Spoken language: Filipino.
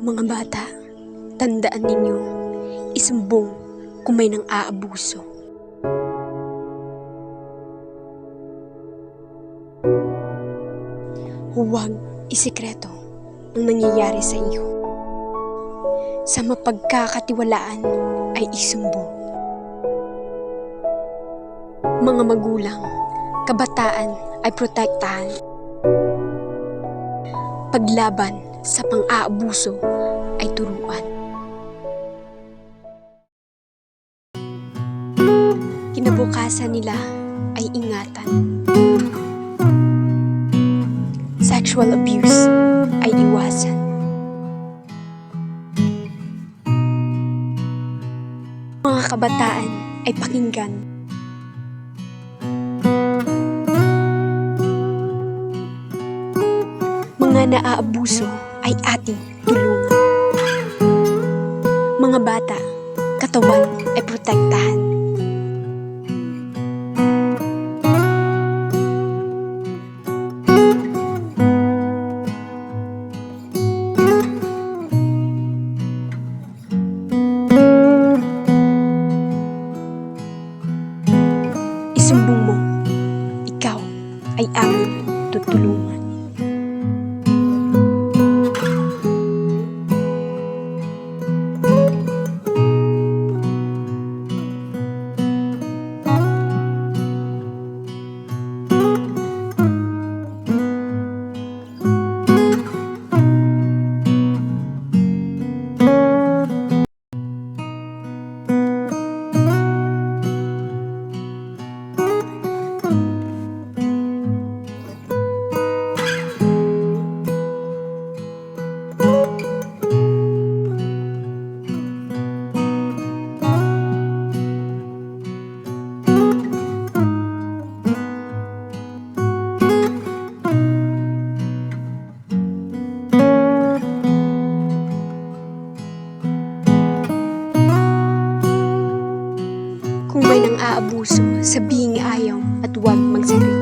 Mga bata, tandaan ninyo, isumbong kung may nang aabuso. Huwag isikreto ang nangyayari sa iyo. Sa mapagkakatiwalaan ay isumbong. Mga magulang, kabataan ay protektahan. Paglaban sa pang-aabuso ay turuan. Kinabukasan nila ay ingatan. Sexual abuse ay iwasan. Mga kabataan ay pakinggan. Mga naaabuso ay ating tulungan. Mga bata, katawan ay protektahan. Isumbong mo, ikaw ay aming Kung may nang aabuso, sabihin ayaw at huwag magsekreto.